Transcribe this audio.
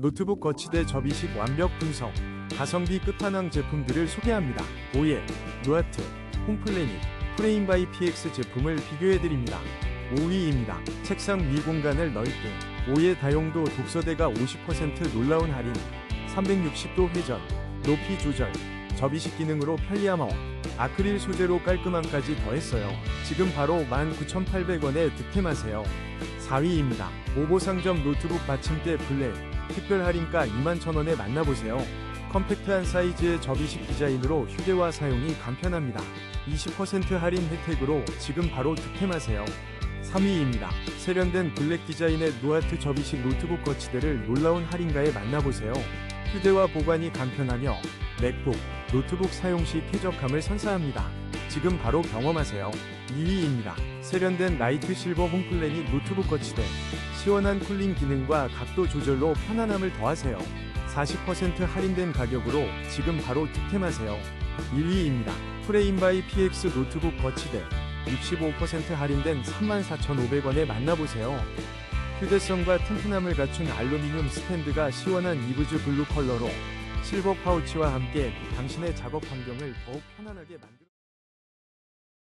노트북 거치대 접이식 완벽 분석, 가성비 끝판왕 제품들을 소개합니다. 오예, 노아트, 홈플래닛, 프레임 바이 PX 제품을 비교해드립니다. 5위입니다. 책상 위 공간을 넓게, 오예 다용도 독서대가 50% 놀라운 할인, 360도 회전, 높이 조절, 접이식 기능으로 편리함어, 아크릴 소재로 깔끔함까지 더했어요. 지금 바로 19,800원에 득템하세요. 4위입니다. 오보상점 노트북 받침대 블랙, 특별 할인가 21,000원에 만나보세요. 컴팩트한 사이즈의 접이식 디자인으로 휴대와 사용이 간편합니다. 20% 할인 혜택으로 지금 바로 득템하세요. 3위입니다. 세련된 블랙 디자인의 노아트 접이식 노트북 거치대를 놀라운 할인가에 만나보세요. 휴대와 보관이 간편하며 맥북, 노트북 사용 시 쾌적함을 선사합니다. 지금 바로 경험하세요. 2위입니다. 세련된 라이트 실버 홈플래닛 노트북 거치대. 시원한 쿨링 기능과 각도 조절로 편안함을 더하세요. 40% 할인된 가격으로 지금 바로 득템하세요. 1위입니다. 프레임바이 PX 노트북 거치대. 65% 할인된 34,500원에 만나보세요. 휴대성과 튼튼함을 갖춘 알루미늄 스탠드가 시원한 이브즈 블루 컬러로 실버 파우치와 함께 당신의 작업 환경을 더욱 편안하게 만들